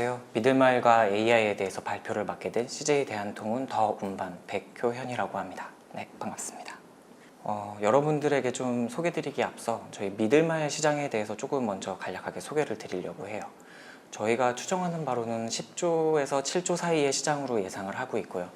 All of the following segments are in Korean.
안녕하세요. 미들마일과 AI에 대해서 발표를 맡게 된 CJ 대한통운 더 운반 백효현이라고 합니다. 네, 반갑습니다. 어, 여러분들에게 좀 소개드리기 앞서 저희 미들마일 시장에 대해서 조금 먼저 간략하게 소개를 드리려고 해요. 저희가 추정하는 바로는 10조에서 7조 사이의 시장으로 예상을 하고 있고요.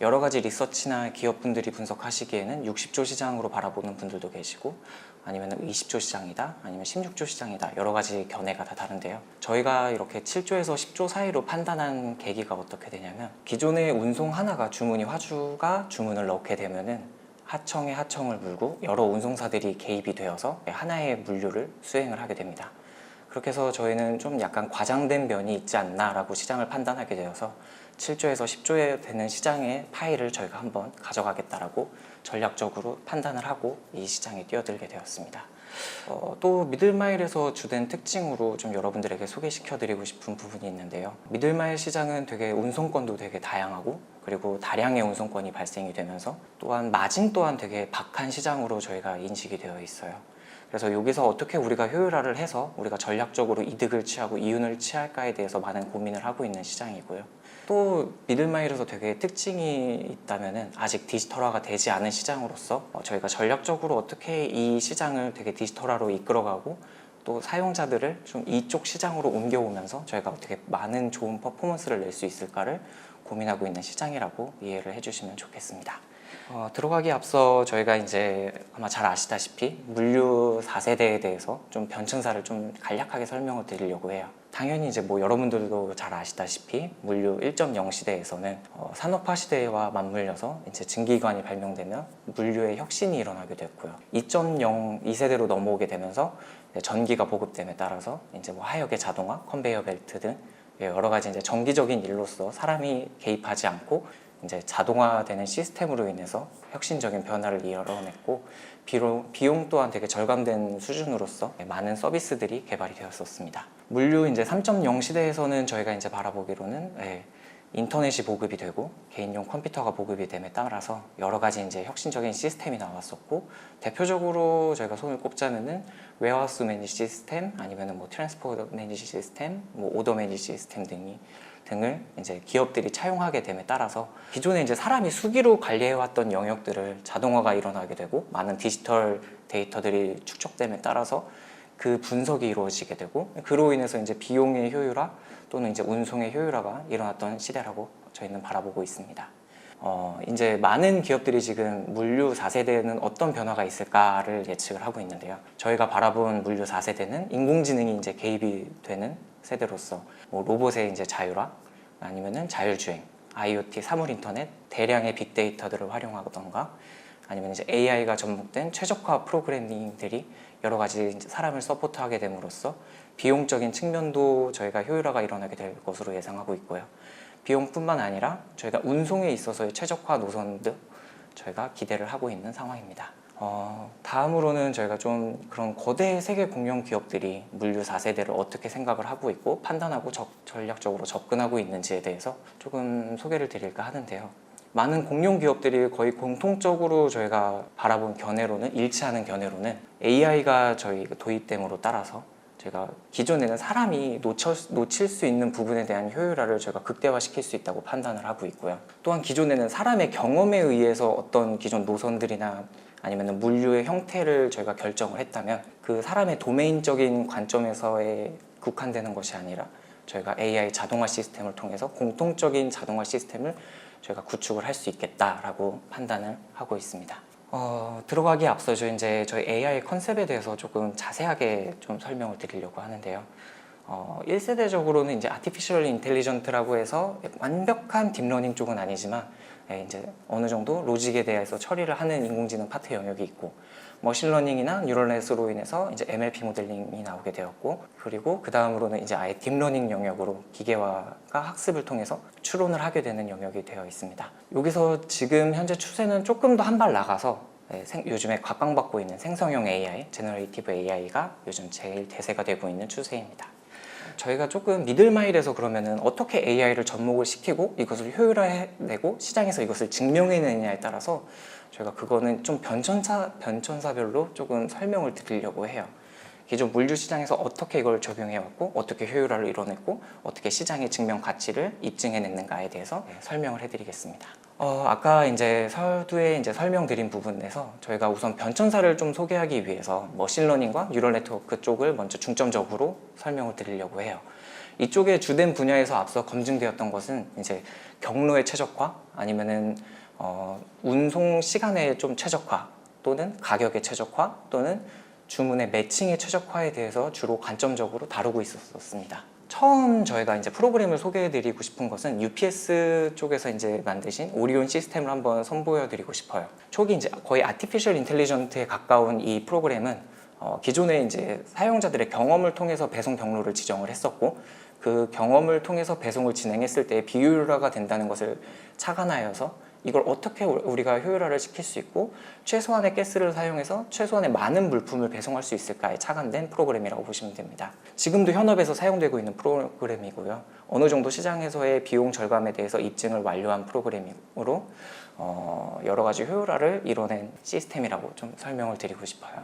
여러 가지 리서치나 기업분들이 분석하시기에는 60조 시장으로 바라보는 분들도 계시고 아니면 20조 시장이다 아니면 16조 시장이다 여러 가지 견해가 다 다른데요. 저희가 이렇게 7조에서 10조 사이로 판단한 계기가 어떻게 되냐면 기존의 운송 하나가 주문이 화주가 주문을 넣게 되면은 하청에 하청을 물고 여러 운송사들이 개입이 되어서 하나의 물류를 수행을 하게 됩니다 그렇게 해서 저희는 좀 약간 과장된 면이 있지 않나라고 시장을 판단하게 되어서 7조에서 10조에 되는 시장의 파일을 저희가 한번 가져가겠다라고 전략적으로 판단을 하고 이 시장에 뛰어들게 되었습니다. 어, 또 미들마일에서 주된 특징으로 좀 여러분들에게 소개시켜드리고 싶은 부분이 있는데요. 미들마일 시장은 되게 운송권도 되게 다양하고 그리고 다량의 운송권이 발생이 되면서 또한 마진 또한 되게 박한 시장으로 저희가 인식이 되어 있어요. 그래서 여기서 어떻게 우리가 효율화를 해서 우리가 전략적으로 이득을 취하고 이윤을 취할까에 대해서 많은 고민을 하고 있는 시장이고요. 또 미들마일에서 되게 특징이 있다면은 아직 디지털화가 되지 않은 시장으로서 어, 저희가 전략적으로 어떻게 이 시장을 되게 디지털화로 이끌어가고 또 사용자들을 좀 이쪽 시장으로 옮겨오면서 저희가 어떻게 많은 좋은 퍼포먼스를 낼 수 있을까를 고민하고 있는 시장이라고 이해를 해주시면 좋겠습니다. 어, 들어가기 앞서 저희가 이제 아마 잘 아시다시피 물류 4세대에 대해서 좀 변천사를 좀 간략하게 설명을 드리려고 해요. 당연히 이제 뭐 여러분들도 잘 아시다시피 물류 1.0 시대에서는 어, 산업화 시대와 맞물려서 이제 증기기관이 발명되면 물류의 혁신이 일어나게 됐고요. 2.0 2세대로 넘어오게 되면서 전기가 보급됨에 따라서 이제 뭐 하역의 자동화, 컨베이어 벨트 등 여러 가지 이제 정기적인 일로서 사람이 개입하지 않고 이제 자동화되는 시스템으로 인해서 혁신적인 변화를 이뤄냈고 비용, 비용 또한 되게 절감된 수준으로서 많은 서비스들이 개발이 되었었습니다. 물류 이제 3.0 시대에서는 저희가 이제 바라보기로는 예, 인터넷이 보급이 되고 개인용 컴퓨터가 보급이 됨에 따라서 여러 가지 이제 혁신적인 시스템이 나왔었고 대표적으로 저희가 손을 꼽자면은 웨어하우스 매니지 시스템 아니면은 뭐 트랜스포터 매니지 시스템, 뭐 오더 매니지 시스템 등이 등을 이제 기업들이 차용하게 됨에 따라서 기존에 이제 사람이 수기로 관리해왔던 영역들을 자동화가 일어나게 되고 많은 디지털 데이터들이 축적됨에 따라서 그 분석이 이루어지게 되고 그로 인해서 이제 비용의 효율화 또는 이제 운송의 효율화가 일어났던 시대라고 저희는 바라보고 있습니다. 어, 이제 많은 기업들이 지금 물류 4세대는 어떤 변화가 있을까를 예측을 하고 있는데요. 저희가 바라본 물류 4세대는 인공지능이 이제 개입이 되는 세대로서 뭐 로봇의 이제 자율화 아니면은 자율주행, IoT, 사물 인터넷, 대량의 빅데이터들을 활용하던가 아니면 이제 AI가 접목된 최적화 프로그래밍들이 여러 가지 사람을 서포트하게 됨으로써 비용적인 측면도 저희가 효율화가 일어나게 될 것으로 예상하고 있고요. 비용뿐만 아니라 저희가 운송에 있어서의 최적화 노선도 저희가 기대를 하고 있는 상황입니다. 어, 다음으로는 저희가 좀 그런 거대 세계 공룡 기업들이 물류 4세대를 어떻게 생각을 하고 있고 판단하고 적- 전략적으로 접근하고 있는지에 대해서 조금 소개를 드릴까 하는데요. 많은 공룡 기업들이 거의 공통적으로 저희가 바라본 견해로는 일치하는 견해로는 AI가 저희 도입됨으로 따라서 저희가 기존에는 사람이 놓쳐, 놓칠 수 있는 부분에 대한 효율화를 저희가 극대화시킬 수 있다고 판단을 하고 있고요. 또한 기존에는 사람의 경험에 의해서 어떤 기존 노선들이나 아니면 물류의 형태를 저희가 결정을 했다면 그 사람의 도메인적인 관점에서의 국한되는 것이 아니라 저희가 AI 자동화 시스템을 통해서 공통적인 자동화 시스템을 저희가 구축을 할 수 있겠다라고 판단을 하고 있습니다. 어, 들어가기에 앞서서 이제 저희 AI 컨셉에 대해서 조금 자세하게 좀 설명을 드리려고 하는데요. 어, 1세대적으로는 이제 아티피셜 인텔리전트라고 해서 완벽한 딥러닝 쪽은 아니지만 예, 이제 어느 정도 로직에 대해서 처리를 하는 인공지능 파트 영역이 있고 머신러닝이나 뉴럴넷으로 인해서 이제 NLP 모델링이 나오게 되었고 그리고 그 다음으로는 이제 아예 딥러닝 영역으로 기계화가 학습을 통해서 추론을 하게 되는 영역이 되어 있습니다. 여기서 지금 현재 추세는 조금 더 한 발 나가서 예, 생- 요즘에 각광받고 있는 생성형 AI, 제너레이티브 AI가 요즘 제일 대세가 되고 있는 추세입니다. 저희가 조금 미들마일에서 그러면은 어떻게 AI를 접목을 시키고 이것을 효율화해내고 시장에서 이것을 증명해내느냐에 따라서 저희가 그거는 좀 변천사 변천사별로 조금 설명을 드리려고 해요. 기존 물류 시장에서 어떻게 이걸 적용해왔고 어떻게 효율화를 이뤄냈고 어떻게 시장의 증명 가치를 입증해냈는가에 대해서 네, 설명을 해드리겠습니다. 어, 아까 이제 서두에 이제 설명드린 부분에서 저희가 우선 변천사를 좀 소개하기 위해서 머신러닝과 뉴럴 네트워크 쪽을 먼저 중점적으로 설명을 드리려고 해요. 이쪽의 주된 분야에서 앞서 검증되었던 것은 이제 경로의 최적화 아니면은 어, 운송 시간의 좀 최적화 또는 가격의 최적화 또는 주문의 매칭의 최적화에 대해서 주로 관점적으로 다루고 있었습니다. 처음 저희가 이제 프로그램을 소개해드리고 싶은 것은 UPS 쪽에서 이제 만드신 오리온 시스템을 한번 선보여드리고 싶어요. 초기 이제 거의 아티피셜 인텔리전트에 가까운 이 프로그램은 어, 기존에 이제 사용자들의 경험을 통해서 배송 경로를 지정을 했었고 그 경험을 통해서 배송을 진행했을 때 비효율화가 된다는 것을 착안하여서 이걸 어떻게 우리가 효율화를 시킬 수 있고 최소한의 가스를 사용해서 최소한의 많은 물품을 배송할 수 있을까에 착안된 프로그램이라고 보시면 됩니다. 지금도 현업에서 사용되고 있는 프로그램이고요. 어느 정도 시장에서의 비용 절감에 대해서 입증을 완료한 프로그램이므로 어, 여러 가지 효율화를 이뤄낸 시스템이라고 좀 설명을 드리고 싶어요.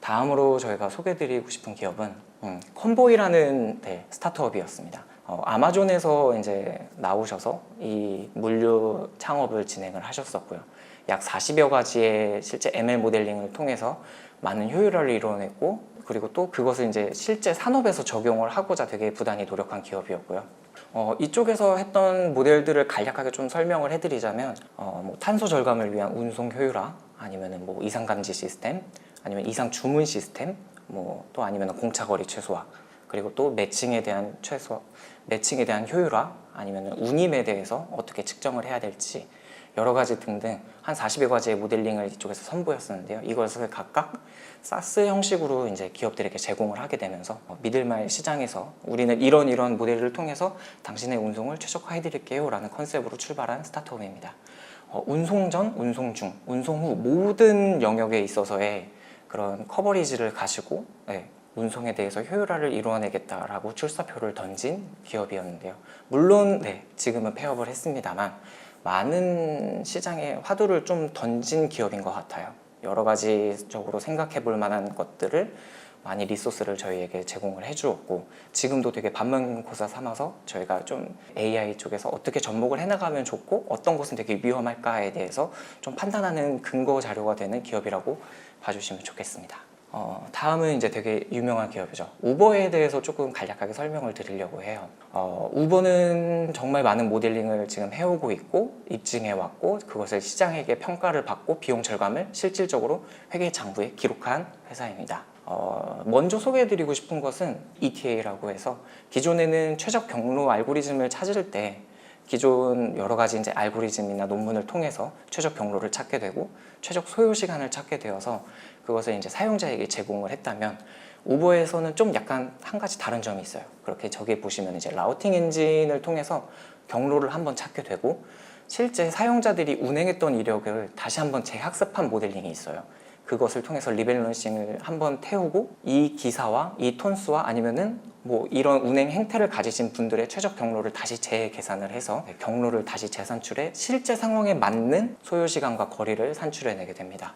다음으로 저희가 소개드리고 싶은 기업은 음, 컨보이라는 네, 스타트업이었습니다. 어, 아마존에서 이제 나오셔서 이 물류 창업을 진행을 하셨었고요. 약 40여 가지의 실제 ML 모델링을 통해서 많은 효율화를 이뤄냈고 그리고 또 그것을 이제 실제 산업에서 적용을 하고자 되게 부단히 노력한 기업이었고요. 어, 이쪽에서 했던 모델들을 간략하게 좀 설명을 해드리자면 어, 뭐 탄소 절감을 위한 운송 효율화 아니면은 뭐 이상 감지 시스템 아니면 이상 주문 시스템 뭐 또 아니면 공차 거리 최소화 그리고 또 매칭에 대한 최소 매칭에 대한 효율화 아니면 운임에 대해서 어떻게 측정을 해야 될지 여러 가지 등등 한 40여 가지의 모델링을 이쪽에서 선보였었는데요. 이것을 각각 사스 형식으로 이제 기업들에게 제공을 하게 되면서 어, 믿을만한 시장에서 우리는 이런 이런 모델을 통해서 당신의 운송을 최적화해 드릴게요 라는 컨셉으로 출발한 스타트업입니다. 어, 운송 전, 운송 중, 운송 후 모든 영역에 있어서의 그런 커버리지를 가지고 네, 운송에 대해서 효율화를 이루어내겠다라고 출사표를 던진 기업이었는데요. 물론 네, 지금은 폐업을 했습니다만 많은 시장에 화두를 좀 던진 기업인 것 같아요. 여러 가지적으로 생각해 볼 만한 것들을 많이 리소스를 저희에게 제공을 해주었고 지금도 되게 반면고사 삼아서 저희가 좀 AI 쪽에서 어떻게 접목을 해나가면 좋고 어떤 것은 되게 위험할까에 대해서 좀 판단하는 근거 자료가 되는 기업이라고 봐주시면 좋겠습니다. 어, 다음은 이제 되게 유명한 기업이죠. 우버에 대해서 조금 간략하게 설명을 드리려고 해요. 어, 우버는 정말 많은 모델링을 지금 해오고 있고 입증해 왔고 그것을 시장에게 평가를 받고 비용 절감을 실질적으로 회계 장부에 기록한 회사입니다. 어, 먼저 소개해드리고 싶은 것은 ETA라고 해서 기존에는 최적 경로 알고리즘을 찾을 때 기존 여러 가지 이제 알고리즘이나 논문을 통해서 최적 경로를 찾게 되고 최적 소요 시간을 찾게 되어서 그것을 이제 사용자에게 제공을 했다면 우버에서는 좀 약간 한 가지 다른 점이 있어요. 그렇게 저기 보시면 이제 라우팅 엔진을 통해서 경로를 한번 찾게 되고 실제 사용자들이 운행했던 이력을 다시 한번 재학습한 모델링이 있어요. 그것을 통해서 리밸런싱을 한번 태우고 이 기사와 이 톤수와 아니면은 뭐 이런 운행 행태를 가지신 분들의 최적 경로를 다시 재계산을 해서 경로를 다시 재산출해 실제 상황에 맞는 소요 시간과 거리를 산출해내게 됩니다.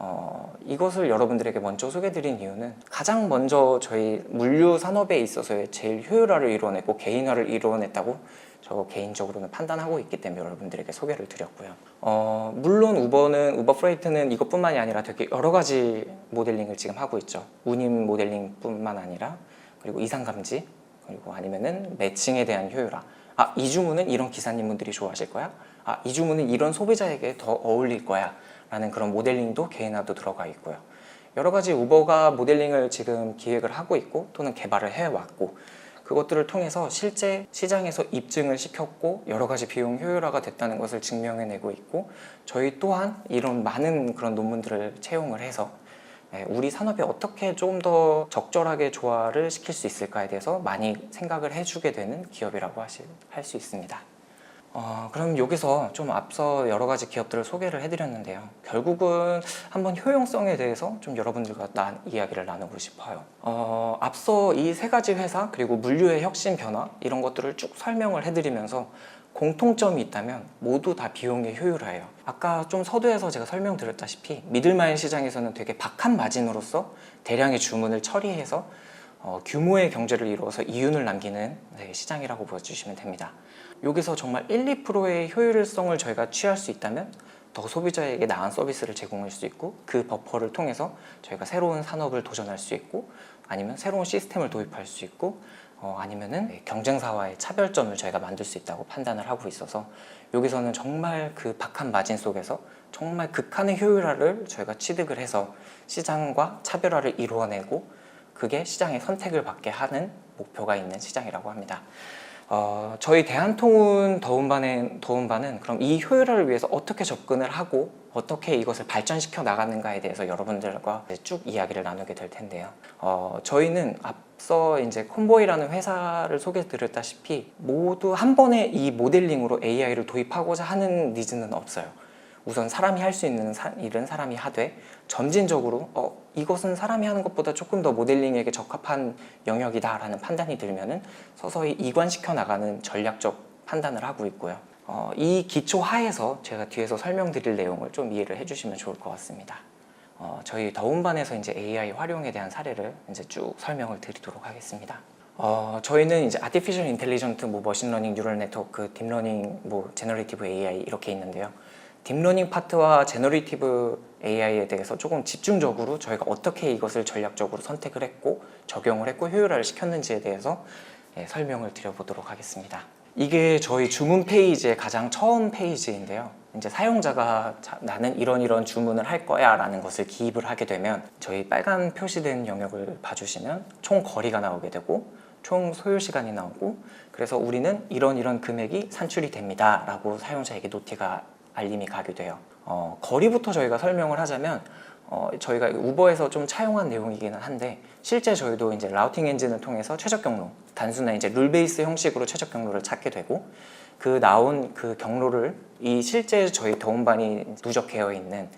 어, 이것을 여러분들에게 먼저 소개드린 이유는 가장 먼저 저희 물류 산업에 있어서의 제일 효율화를 이루어냈고 개인화를 이루어냈다고 저 개인적으로는 판단하고 있기 때문에 여러분들에게 소개를 드렸고요. 어, 물론 우버는 우버 프레이트는 이것뿐만이 아니라 되게 여러 가지 모델링을 지금 하고 있죠. 운임 모델링뿐만 아니라 그리고 이상 감지 그리고 아니면은 매칭에 대한 효율화. 아, 이 주문은 이런 기사님분들이 좋아하실 거야. 아, 이 주문은 이런 소비자에게 더 어울릴 거야. 라는 그런 모델링도 개인화도 들어가 있고요. 여러 가지 우버가 모델링을 지금 기획을 하고 있고 또는 개발을 해왔고 그것들을 통해서 실제 시장에서 입증을 시켰고 여러 가지 비용 효율화가 됐다는 것을 증명해내고 있고 저희 또한 이런 많은 그런 논문들을 채용을 해서 예, 우리 산업에 어떻게 좀 더 적절하게 조화를 시킬 수 있을까에 대해서 많이 생각을 해주게 되는 기업이라고 할 수 있습니다. 어, 그럼 여기서 좀 앞서 여러 가지 기업들을 소개를 해드렸는데요. 결국은 한번 효용성에 대해서 좀 여러분들과 나, 이야기를 나누고 싶어요. 어, 앞서 이 세 가지 회사 그리고 물류의 혁신 변화 이런 것들을 쭉 설명을 해드리면서 공통점이 있다면 모두 다 비용의 효율화예요. 아까 좀 서두에서 제가 설명드렸다시피 미들마일 시장에서는 되게 박한 마진으로서 대량의 주문을 처리해서 어, 규모의 경제를 이루어서 이윤을 남기는 네, 시장이라고 보여주시면 됩니다. 여기서 정말 1, 2%의 효율성을 저희가 취할 수 있다면 더 소비자에게 나은 서비스를 제공할 수 있고 그 버퍼를 통해서 저희가 새로운 산업을 도전할 수 있고 아니면 새로운 시스템을 도입할 수 있고 어, 아니면은 네, 경쟁사와의 차별점을 저희가 만들 수 있다고 판단을 하고 있어서 여기서는 정말 그 박한 마진 속에서 정말 극한의 효율화를 저희가 취득을 해서 시장과 차별화를 이루어내고 그게 시장의 선택을 받게 하는 목표가 있는 시장이라고 합니다. 어, 저희 대한통운 더운반은, 더운반은 그럼 이 효율화를 위해서 어떻게 접근을 하고 어떻게 이것을 발전시켜 나가는가에 대해서 여러분들과 쭉 이야기를 나누게 될 텐데요. 어, 저희는 앞서 이제 콤보이라는 회사를 소개 드렸다시피 모두 한 번에 이 모델링으로 AI를 도입하고자 하는 니즈는 없어요. 우선 사람이 할 수 있는 사- 일은 사람이 하되 점진적으로 어, 이것은 사람이 하는 것보다 조금 더 모델링에게 적합한 영역이다라는 판단이 들면은 서서히 이관시켜 나가는 전략적 판단을 하고 있고요. 어, 이 기초 하에서 제가 뒤에서 설명드릴 내용을 좀 이해를 해주시면 좋을 것 같습니다. 어, 저희 더운반에서 이제 AI 활용에 대한 사례를 이제 쭉 설명을 드리도록 하겠습니다. 어, 저희는 이제 아티피셜 인텔리전트, 뭐 머신러닝, 뉴럴 네트워크, 딥러닝, 뭐 제너레이티브 AI 이렇게 있는데요. 딥러닝 파트와 제너레이티브 AI에 대해서 조금 집중적으로 저희가 어떻게 이것을 전략적으로 선택을 했고 적용을 했고 효율화를 시켰는지에 대해서 예, 설명을 드려보도록 하겠습니다. 이게 저희 주문 페이지의 가장 처음 페이지인데요. 이제 사용자가 자, 나는 이런 이런 주문을 할 거야 라는 것을 기입을 하게 되면 저희 빨간 표시된 영역을 봐주시면 총 거리가 나오게 되고 총 소요 시간이 나오고 그래서 우리는 이런 이런 금액이 산출이 됩니다 라고 사용자에게 노티가 알림이 가게 돼요 어, 거리부터 저희가 설명을 하자면 어, 저희가 우버에서 좀 차용한 내용이기는 한데 실제 저희도 이제 라우팅 엔진을 통해서 최적 경로 단순한 이제 룰 베이스 형식으로 최적 경로를 찾게 되고 그 나온 그 경로를 이 실제 저희 더운반이 누적되어 있는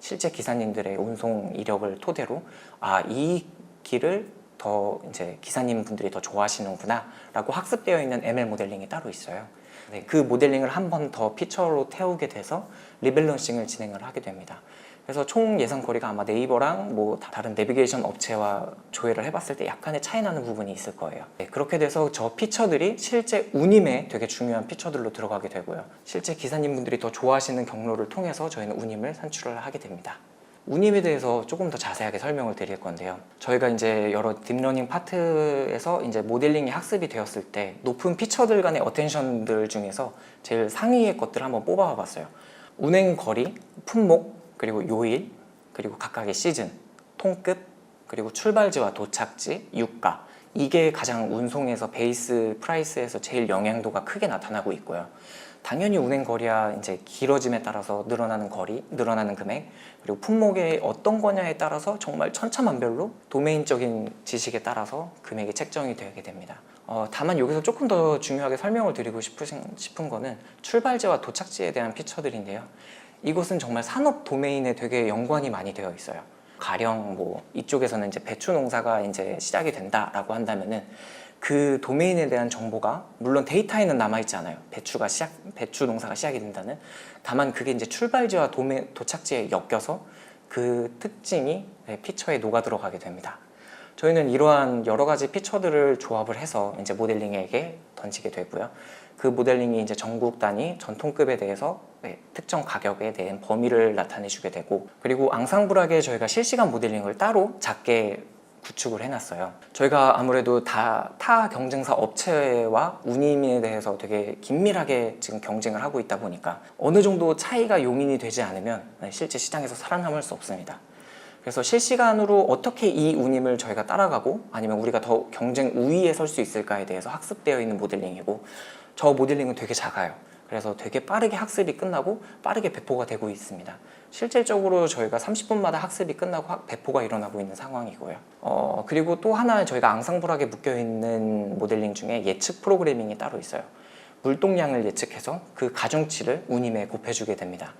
실제 기사님들의 운송 이력을 토대로 아 이 길을 더 이제 기사님 분들이 더 좋아하시는구나라고 학습되어 있는 ML 모델링이 따로 있어요. 네, 그 모델링을 한 번 더 피처로 태우게 돼서 리밸런싱을 진행을 하게 됩니다. 그래서 총 예상 거리가 아마 네이버랑 뭐 다- 다른 내비게이션 업체와 조회를 해봤을 때 약간의 차이 나는 부분이 있을 거예요. 네, 그렇게 돼서 저 피처들이 실제 운임에 되게 중요한 피처들로 들어가게 되고요. 실제 기사님분들이 더 좋아하시는 경로를 통해서 저희는 운임을 산출을 하게 됩니다. 운임에 대해서 조금 더 자세하게 설명을 드릴 건데요. 저희가 이제 여러 딥러닝 파트에서 이제 모델링이 학습이 되었을 때 높은 피처들 간의 어텐션들 중에서 제일 상위의 것들을 한번 뽑아 봤어요. 운행 거리, 품목, 그리고 요일, 그리고 각각의 시즌, 통급, 그리고 출발지와 도착지, 유가. 이게 가장 운송에서 베이스 프라이스에서 제일 영향도가 크게 나타나고 있고요. 당연히 운행 거리야 이제 길어짐에 따라서 늘어나는 거리, 늘어나는 금액, 그리고 품목의 어떤 거냐에 따라서 정말 천차만별로 도메인적인 지식에 따라서 금액이 책정이 되게 됩니다. 어, 다만 여기서 조금 더 중요하게 설명을 드리고 싶으신, 싶은 거는 출발지와 도착지에 대한 피처들인데요. 이곳은 정말 산업 도메인에 되게 연관이 많이 되어 있어요. 가령 뭐 이쪽에서는 이제 배추 농사가 이제 시작이 된다라고 한다면은 그 도메인에 대한 정보가 물론 데이터에는 남아 있지 않아요. 배추가 시작 배추 농사가 시작이 된다는 다만 그게 이제 출발지와 도메, 도착지에 엮여서 그 특징이 네, 피처에 녹아 들어가게 됩니다. 저희는 이러한 여러 가지 피처들을 조합을 해서 이제 모델링에게 던지게 되고요. 그 모델링이 이제 전국 단위 전통급에 대해서 네, 특정 가격에 대한 범위를 나타내주게 되고 그리고 앙상블하게 저희가 실시간 모델링을 따로 작게 구축을 해놨어요. 저희가 아무래도 다 타 경쟁사 업체와 운임에 대해서 되게 긴밀하게 지금 경쟁을 하고 있다 보니까 어느 정도 차이가 용인이 되지 않으면 네, 실제 시장에서 살아남을 수 없습니다. 그래서 실시간으로 어떻게 이 운임을 저희가 따라가고 아니면 우리가 더 경쟁 우위에 설 수 있을까에 대해서 학습되어 있는 모델링이고 저 모델링은 되게 작아요. 그래서 되게 빠르게 학습이 끝나고 빠르게 배포가 되고 있습니다. 실질적으로 저희가 30분마다 학습이 끝나고 학- 배포가 일어나고 있는 상황이고요. 어, 그리고 또 하나 저희가 앙상블하게 묶여 있는 모델링 중에 예측 프로그래밍이 따로 있어요. 물동량을 예측해서 그 가중치를 운임에 곱해주게 됩니다.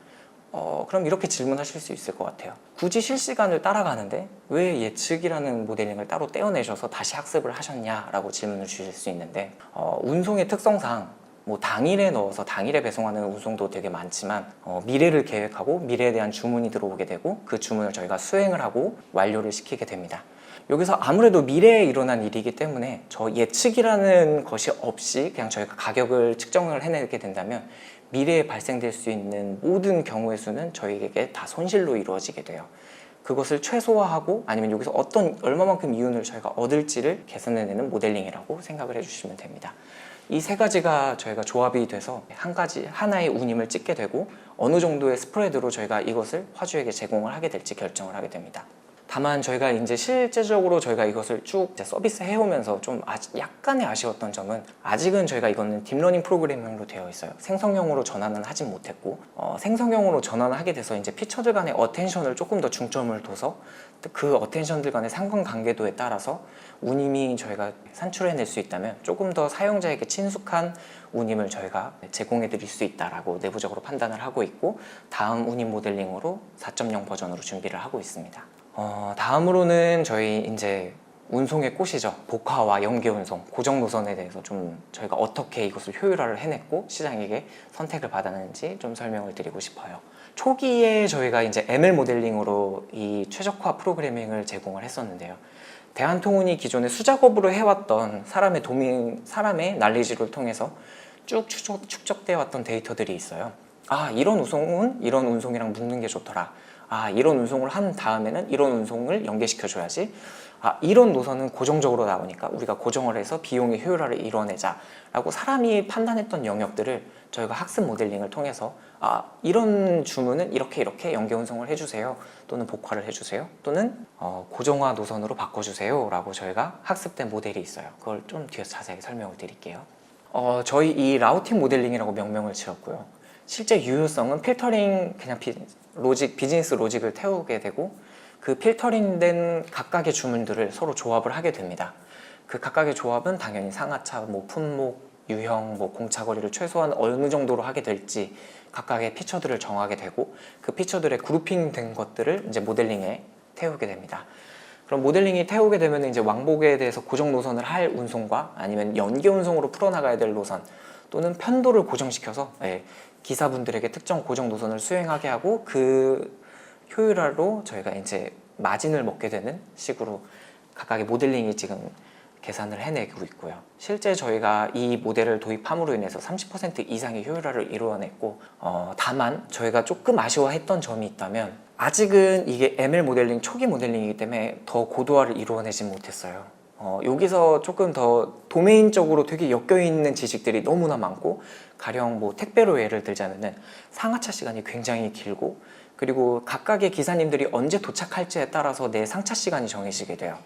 어, 그럼 이렇게 질문하실 수 있을 것 같아요. 굳이 실시간을 따라가는데 왜 예측이라는 모델링을 따로 떼어내셔서 다시 학습을 하셨냐라고 질문을 주실 수 있는데 어, 운송의 특성상 뭐 당일에 넣어서 당일에 배송하는 운송도 되게 많지만 어, 미래를 계획하고 미래에 대한 주문이 들어오게 되고 그 주문을 저희가 수행을 하고 완료를 시키게 됩니다. 여기서 아무래도 미래에 일어난 일이기 때문에 저 예측이라는 것이 없이 그냥 저희가 가격을 측정을 해내게 된다면 미래에 발생될 수 있는 모든 경우의 수는 저희에게 다 손실로 이루어지게 돼요. 그것을 최소화하고 아니면 여기서 어떤 얼마만큼 이윤을 저희가 얻을지를 계산해내는 모델링이라고 생각을 해주시면 됩니다. 이 세 가지가 저희가 조합이 돼서 한 가지 하나의 운임을 찍게 되고 어느 정도의 스프레드로 저희가 이것을 화주에게 제공을 하게 될지 결정을 하게 됩니다. 다만 저희가 이제 실제적으로 저희가 이것을 쭉 서비스 해오면서 좀 아직 약간의 아쉬웠던 점은 아직은 저희가 이거는 딥러닝 프로그래밍으로 되어 있어요. 생성형으로 전환은 하진 못했고 어, 생성형으로 전환을 하게 돼서 이제 피처들 간의 어텐션을 조금 더 중점을 둬서 그 어텐션들 간의 상관관계도에 따라서 운임이 저희가 산출해낼 수 있다면 조금 더 사용자에게 친숙한 운임을 저희가 제공해 드릴 수 있다라고 내부적으로 판단을 하고 있고 다음 운임 모델링으로 4.0 버전으로 준비를 하고 있습니다. 어, 다음으로는 저희 이제 운송의 꽃이죠. 복화와 연계 운송, 고정 노선에 대해서 좀 저희가 어떻게 이것을 효율화를 해냈고 시장에게 선택을 받았는지 좀 설명을 드리고 싶어요. 초기에 저희가 이제 ML 모델링으로 이 최적화 프로그래밍을 제공을 했었는데요. 대한통운이 기존에 수작업으로 해왔던 사람의 도민, 사람의 난리지를 통해서 쭉 추적, 축적되어 왔던 데이터들이 있어요. 아, 이런 운송은 이런 운송이랑 묶는 게 좋더라. 아, 이런 운송을 한 다음에는 이런 운송을 연계시켜줘야지. 아, 이런 노선은 고정적으로 나오니까 우리가 고정을 해서 비용의 효율화를 이뤄내자라고 사람이 판단했던 영역들을 저희가 학습 모델링을 통해서 아, 이런 주문은 이렇게 이렇게 연계 운송을 해주세요. 또는 복화를 해주세요. 또는 어, 고정화 노선으로 바꿔주세요. 라고 저희가 학습된 모델이 있어요. 그걸 좀 뒤에서 자세히 설명을 드릴게요. 어, 저희 이 라우팅 모델링이라고 명명을 지었고요. 실제 유효성은 필터링 그냥 비, 로직 비즈니스 로직을 태우게 되고 그 필터링된 각각의 주문들을 서로 조합을 하게 됩니다. 그 각각의 조합은 당연히 상하차, 뭐 품목, 유형, 뭐 공차 거리를 최소한 어느 정도로 하게 될지 각각의 피처들을 정하게 되고 그 피처들의 그룹핑된 것들을 이제 모델링에 태우게 됩니다. 그럼 모델링이 태우게 되면 이제 왕복에 대해서 고정 노선을 할 운송과 아니면 연계 운송으로 풀어나가야 될 노선 또는 편도를 고정시켜서 예, 기사분들에게 특정 고정 노선을 수행하게 하고 그 효율화로 저희가 이제 마진을 먹게 되는 식으로 각각의 모델링이 지금 계산을 해내고 있고요. 실제 저희가 이 모델을 도입함으로 인해서 30% 이상의 효율화를 이루어냈고 어, 다만 저희가 조금 아쉬워했던 점이 있다면 아직은 이게 ML 모델링 초기 모델링이기 때문에 더 고도화를 이루어내지 못했어요. 어, 여기서 조금 더 도메인적으로 되게 엮여있는 지식들이 너무나 많고 가령 뭐 택배로 예를 들자면은 상하차 시간이 굉장히 길고 그리고 각각의 기사님들이 언제 도착할지에 따라서 내 상차 시간이 정해지게 돼요.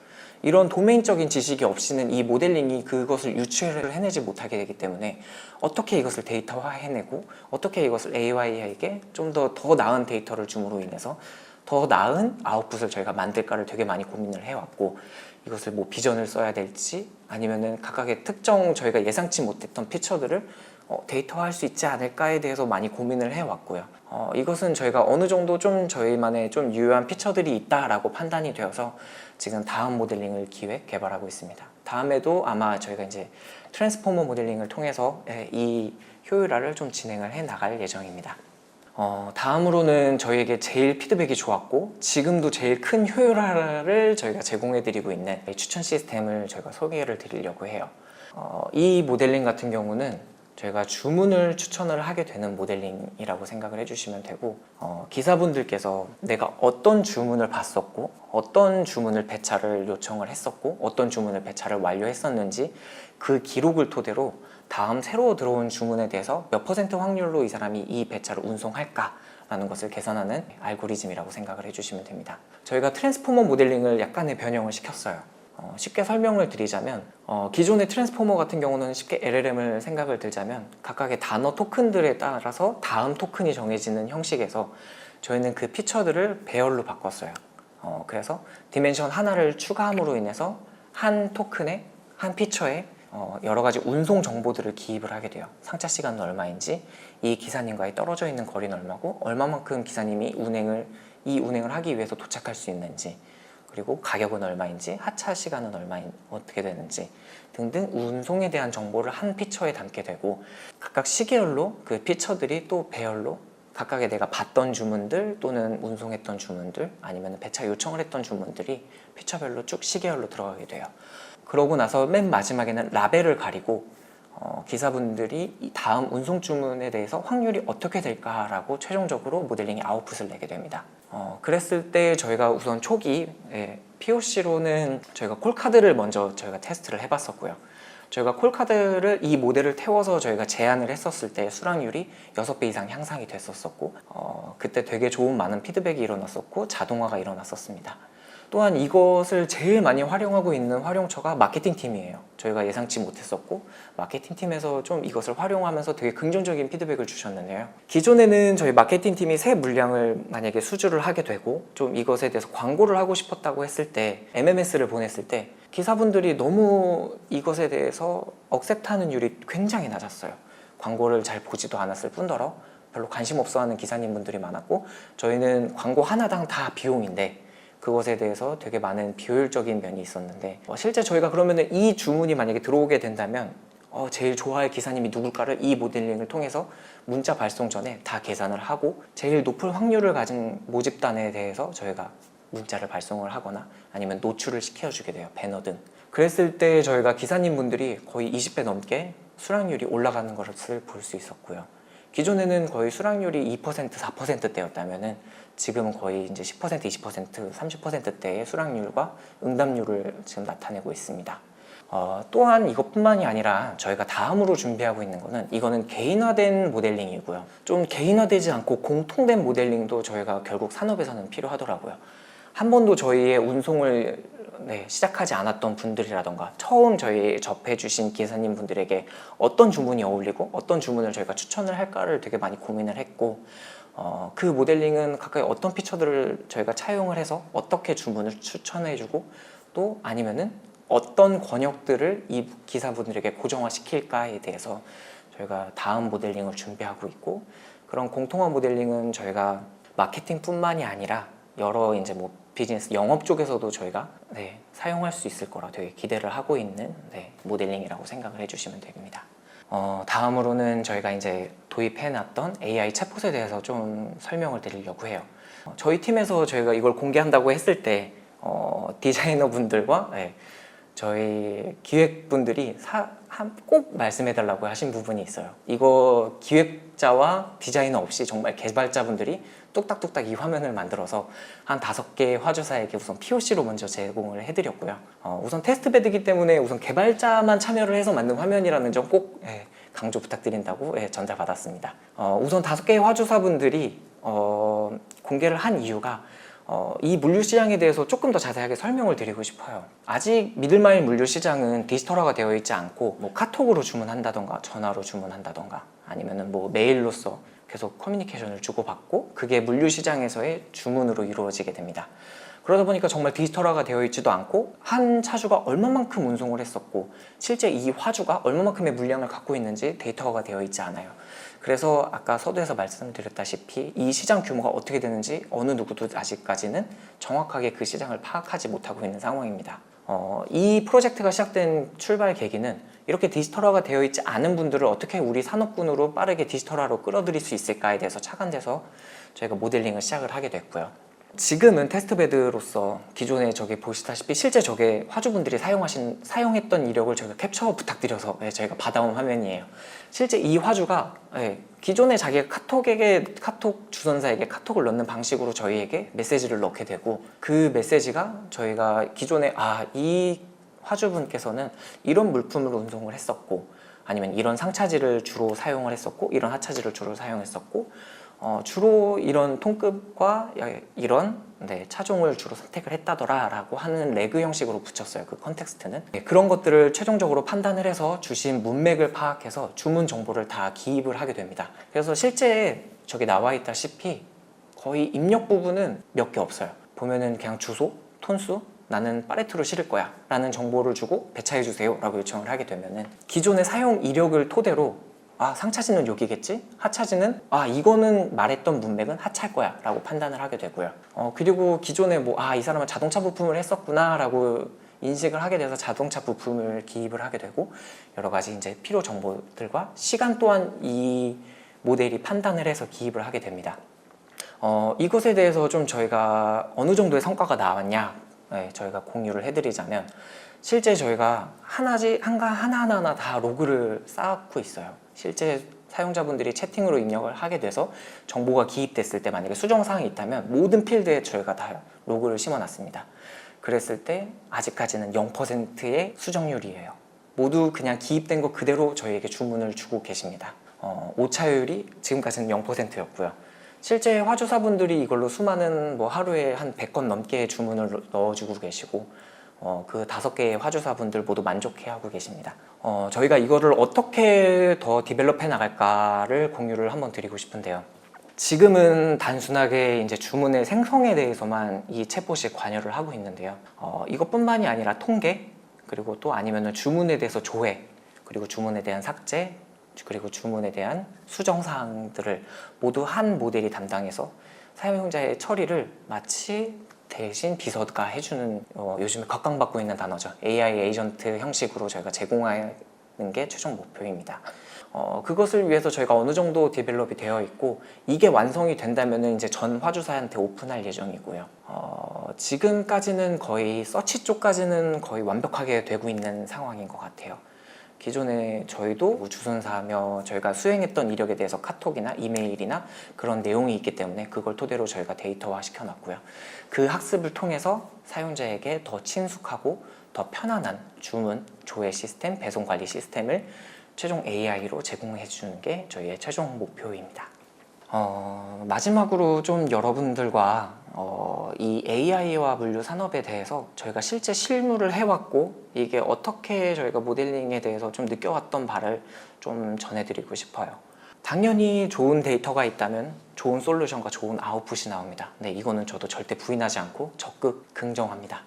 이런 도메인적인 지식이 없이는 이 모델링이 그것을 유추를 해내지 못하게 되기 때문에 어떻게 이것을 데이터화 해내고 어떻게 이것을 AI에게 좀더더 나은 데이터를 줌으로 인해서 더 나은 아웃풋을 저희가 만들까를 되게 많이 고민을 해왔고 이것을 뭐 비전을 써야 될지 아니면은 각각의 특정 저희가 예상치 못했던 피처들을 어, 데이터화할 수 있지 않을까에 대해서 많이 고민을 해왔고요. 어, 이것은 저희가 어느 정도 좀 저희만의 좀 유효한 피처들이 있다라고 판단이 되어서 지금 다음 모델링을 기획 개발하고 있습니다. 다음에도 아마 저희가 이제 트랜스포머 모델링을 통해서 예, 이 효율화를 좀 진행을 해 나갈 예정입니다. 어, 다음으로는 저희에게 제일 피드백이 좋았고 지금도 제일 큰 효율화를 저희가 제공해드리고 있는 추천 시스템을 저희가 소개를 드리려고 해요. 어, 이 모델링 같은 경우는 저희가 주문을 추천을 하게 되는 모델링이라고 생각을 해주시면 되고 어, 기사분들께서 내가 어떤 주문을 봤었고 어떤 주문을 배차를 요청을 했었고 어떤 주문을 배차를 완료했었는지 그 기록을 토대로 다음 새로 들어온 주문에 대해서 몇 퍼센트 확률로 이 사람이 이 배차를 운송할까 라는 것을 계산하는 알고리즘이라고 생각을 해주시면 됩니다. 저희가 트랜스포머 모델링을 약간의 변형을 시켰어요 어, 쉽게 설명을 드리자면 어, 기존의 트랜스포머 같은 경우는 쉽게 LLM을 생각을 들자면 각각의 단어 토큰들에 따라서 다음 토큰이 정해지는 형식에서 저희는 그 피처들을 배열로 바꿨어요 어, 그래서 디멘션 하나를 추가함으로 인해서 한 토큰에 한 피처에 어, 여러 가지 운송 정보들을 기입을 하게 돼요. 상차 시간은 얼마인지, 이 기사님과의 떨어져 있는 거리는 얼마고, 얼마만큼 기사님이 운행을 이 운행을 하기 위해서 도착할 수 있는지, 그리고 가격은 얼마인지, 하차 시간은 얼마인 어떻게 되는지 등등 운송에 대한 정보를 한 피처에 담게 되고 각각 시계열로 그 피처들이 또 배열로 각각의 내가 받던 주문들 또는 운송했던 주문들 아니면 배차 요청을 했던 주문들이 피처별로 쭉 시계열로 들어가게 돼요. 그러고 나서 맨 마지막에는 라벨을 가리고 어, 기사분들이 이 다음 운송 주문에 대해서 확률이 어떻게 될까라고 최종적으로 모델링이 아웃풋을 내게 됩니다. 어, 그랬을 때 저희가 우선 초기 예, POC로는 저희가 콜카드를 먼저 저희가 테스트를 해봤었고요. 저희가 콜카드를 이 모델을 태워서 저희가 제안을 했었을 때 수락률이 6배 이상 향상이 됐었었고 어, 그때 되게 좋은 많은 피드백이 일어났었고 자동화가 일어났었습니다. 또한 이것을 제일 많이 활용하고 있는 활용처가 마케팅 팀이에요. 저희가 예상치 못했었고 마케팅 팀에서 좀 이것을 활용하면서 되게 긍정적인 피드백을 주셨는데요. 기존에는 저희 마케팅 팀이 새 물량을 만약에 수주를 하게 되고 좀 이것에 대해서 광고를 하고 싶었다고 했을 때 MMS를 보냈을 때 기사분들이 너무 이것에 대해서 억셉트하는 율이 굉장히 낮았어요. 광고를 잘 보지도 않았을 뿐더러 별로 관심 없어하는 기사님분들이 많았고 저희는 광고 하나당 다 비용인데 그것에 대해서 되게 많은 비효율적인 면이 있었는데 어, 실제 저희가 그러면은 이 주문이 만약에 들어오게 된다면 어, 제일 좋아할 기사님이 누굴까를 이 모델링을 통해서 문자 발송 전에 다 계산을 하고 제일 높은 확률을 가진 모집단에 대해서 저희가 문자를 발송을 하거나 아니면 노출을 시켜주게 돼요 배너 등 그랬을 때 저희가 기사님분들이 거의 20배 넘게 수락률이 올라가는 것을 볼 수 있었고요. 기존에는 거의 수락률이 2% 4%대였다면은 지금은 거의 이제 10% 20% 30%대의 수락률과 응답률을 지금 나타내고 있습니다. 어, 또한 이것뿐만이 아니라 저희가 다음으로 준비하고 있는 거는 이거는 개인화된 모델링이고요. 좀 개인화되지 않고 공통된 모델링도 저희가 결국 산업에서는 필요하더라고요. 한 번도 저희의 운송을 네, 시작하지 않았던 분들이라던가 처음 저희 접해 주신 기사님 분들에게 어떤 주문이 어울리고 어떤 주문을 저희가 추천을 할까를 되게 많이 고민을 했고 어, 그 모델링은 각각 어떤 피처들을 저희가 차용을 해서 어떻게 주문을 추천해 주고 또 아니면은 어떤 권역들을 이 기사분들에게 고정화 시킬까에 대해서 저희가 다음 모델링을 준비하고 있고 그런 공통화 모델링은 저희가 마케팅뿐만이 아니라 여러 이제 뭐 비즈니스 영업 쪽에서도 저희가 네, 사용할 수 있을 거라 되게 기대를 하고 있는 네, 모델링이라고 생각을 해주시면 됩니다. 어, 다음으로는 저희가 이제 도입해놨던 AI 챗봇에 대해서 좀 설명을 드리려고 해요. 어, 저희 팀에서 저희가 이걸 공개한다고 했을 때 어, 디자이너 분들과 네, 저희 기획분들이 꼭 말씀해달라고 하신 부분이 있어요. 이거 기획자와 디자이너 없이 정말 개발자분들이 뚝딱뚝딱 이 화면을 만들어서 한 다섯 개의 화주사에게 우선 POC로 먼저 제공을 해드렸고요. 어, 우선 테스트 베드이기 때문에 우선 개발자만 참여를 해서 만든 화면이라는 점꼭 강조 부탁드린다고 예, 전달받았습니다. 어, 우선 다섯 개의 화주사분들이 어, 공개를 한 이유가 어, 이 물류 시장에 대해서 조금 더 자세하게 설명을 드리고 싶어요. 아직 미들마일 물류 시장은 디지털화가 되어 있지 않고 뭐 카톡으로 주문한다던가 전화로 주문한다던가 아니면은 뭐 메일로서 계속 커뮤니케이션을 주고받고 그게 물류 시장에서의 주문으로 이루어지게 됩니다. 그러다 보니까 정말 디지털화가 되어 있지도 않고 한 차주가 얼마만큼 운송을 했었고 실제 이 화주가 얼마만큼의 물량을 갖고 있는지 데이터가 되어 있지 않아요. 그래서 아까 서두에서 말씀드렸다시피 이 시장 규모가 어떻게 되는지 어느 누구도 아직까지는 정확하게 그 시장을 파악하지 못하고 있는 상황입니다. 어, 이 프로젝트가 시작된 출발 계기는 이렇게 디지털화가 되어 있지 않은 분들을 어떻게 우리 산업군으로 빠르게 디지털화로 끌어들일 수 있을까에 대해서 착안돼서 저희가 모델링을 시작을 하게 됐고요. 지금은 테스트베드로서 기존에 저기 보시다시피 실제 저게 화주분들이 사용하신 사용했던 이력을 저희가 캡처 부탁드려서 예, 저희가 받아온 화면이에요. 실제 이 화주가 예, 기존에 자기가 카톡에게 카톡 주선사에게 카톡을 넣는 방식으로 저희에게 메시지를 넣게 되고 그 메시지가 저희가 기존에 아이 화주분께서는 이런 물품을 운송을 했었고 아니면 이런 상차지를 주로 사용을 했었고 이런 하차지를 주로 사용했었고 어, 주로 이런 통급과 이런 네, 차종을 주로 선택을 했다더라 라고 하는 레그 형식으로 붙였어요. 그 컨텍스트는 네, 그런 것들을 최종적으로 판단을 해서 주신 문맥을 파악해서 주문 정보를 다 기입을 하게 됩니다. 그래서 실제 저기 나와 있다시피 거의 입력 부분은 몇 개 없어요. 보면은 그냥 주소, 톤수, 나는 파레트로 실을 거야 라는 정보를 주고 배차해 주세요 라고 요청을 하게 되면은 기존의 사용 이력을 토대로 아 상차지는 여기겠지? 하차지는 아 이거는 말했던 문맥은 하차일 거야 라고 판단을 하게 되고요. 어, 그리고 기존에 뭐 아 이 사람은 자동차 부품을 했었구나 라고 인식을 하게 돼서 자동차 부품을 기입을 하게 되고 여러 가지 이제 필요 정보들과 시간 또한 이 모델이 판단을 해서 기입을 하게 됩니다. 어, 이것에 대해서 좀 저희가 어느 정도의 성과가 나왔냐? 네, 저희가 공유를 해드리자면 실제 저희가 하나지 한가 하나하나 다 로그를 쌓고 있어요. 실제 사용자분들이 채팅으로 입력을 하게 돼서 정보가 기입됐을 때 만약에 수정 사항이 있다면 모든 필드에 저희가 다 로그를 심어놨습니다. 그랬을 때 아직까지는 0%의 수정률이에요. 모두 그냥 기입된 거 그대로 저희에게 주문을 주고 계십니다. 어, 오차율이 지금까지는 0%였고요. 실제 화주사분들이 이걸로 수많은 뭐 하루에 한 100건 넘게 주문을 넣어주고 계시고 어, 그 다섯 개의 화주사분들 모두 만족해 하고 계십니다. 어, 저희가 이거를 어떻게 더 디벨롭해 나갈까를 공유를 한번 드리고 싶은데요. 지금은 단순하게 이제 주문의 생성에 대해서만 이 챗봇이 관여를 하고 있는데요. 어, 이것뿐만이 아니라 통계 그리고 또 아니면은 주문에 대해서 조회 그리고 주문에 대한 삭제 그리고 주문에 대한 수정 사항들을 모두 한 모델이 담당해서 사용자의 처리를 마치 대신 비서가 해주는 어, 요즘에 각광받고 있는 단어죠. AI 에이전트 형식으로 저희가 제공하는 게 최종 목표입니다. 어, 그것을 위해서 저희가 어느 정도 디벨롭이 되어 있고 이게 완성이 된다면 이제 전 화주사한테 오픈할 예정이고요. 어, 지금까지는 거의 서치 쪽까지는 거의 완벽하게 되고 있는 상황인 것 같아요. 기존에 저희도 주선사하며 저희가 수행했던 이력에 대해서 카톡이나 이메일이나 그런 내용이 있기 때문에 그걸 토대로 저희가 데이터화 시켜놨고요. 그 학습을 통해서 사용자에게 더 친숙하고 더 편안한 주문, 조회 시스템, 배송 관리 시스템을 최종 AI로 제공해 주는 게 저희의 최종 목표입니다. 어, 마지막으로 좀 여러분들과 어, 이 AI와 물류 산업에 대해서 저희가 실제 실무를 해왔고 이게 어떻게 저희가 모델링에 대해서 좀 느껴왔던 바를 좀 전해드리고 싶어요. 당연히 좋은 데이터가 있다면 좋은 솔루션과 좋은 아웃풋이 나옵니다. 네, 이거는 저도 절대 부인하지 않고 적극 긍정합니다.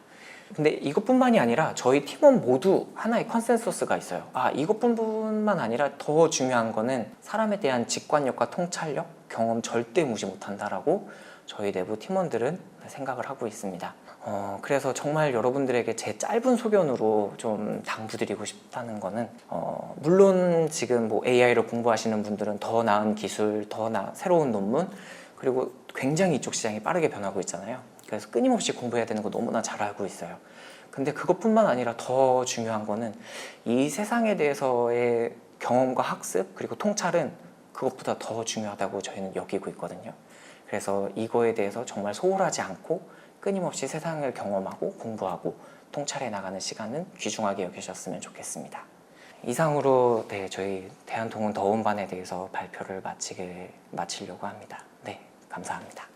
근데 이것뿐만이 아니라 저희 팀원 모두 하나의 컨센서스가 있어요. 아, 이것뿐만 아니라 더 중요한 거는 사람에 대한 직관력과 통찰력, 경험 절대 무시 못한다라고 저희 내부 팀원들은 생각을 하고 있습니다. 어, 그래서 정말 여러분들에게 제 짧은 소견으로 좀 당부드리고 싶다는 거는 어, 물론 지금 뭐 AI를 공부하시는 분들은 더 나은 기술, 더 나, 새로운 논문 그리고 굉장히 이쪽 시장이 빠르게 변하고 있잖아요. 그래서 끊임없이 공부해야 되는 거 너무나 잘 알고 있어요. 근데 그것뿐만 아니라 더 중요한 거는 이 세상에 대해서의 경험과 학습 그리고 통찰은 그것보다 더 중요하다고 저희는 여기고 있거든요. 그래서 이거에 대해서 정말 소홀하지 않고 끊임없이 세상을 경험하고 공부하고 통찰해 나가는 시간은 귀중하게 여기셨으면 좋겠습니다. 이상으로 네, 저희 대한통운 더운반에 대해서 발표를 마치게 마치려고 합니다. 네, 감사합니다.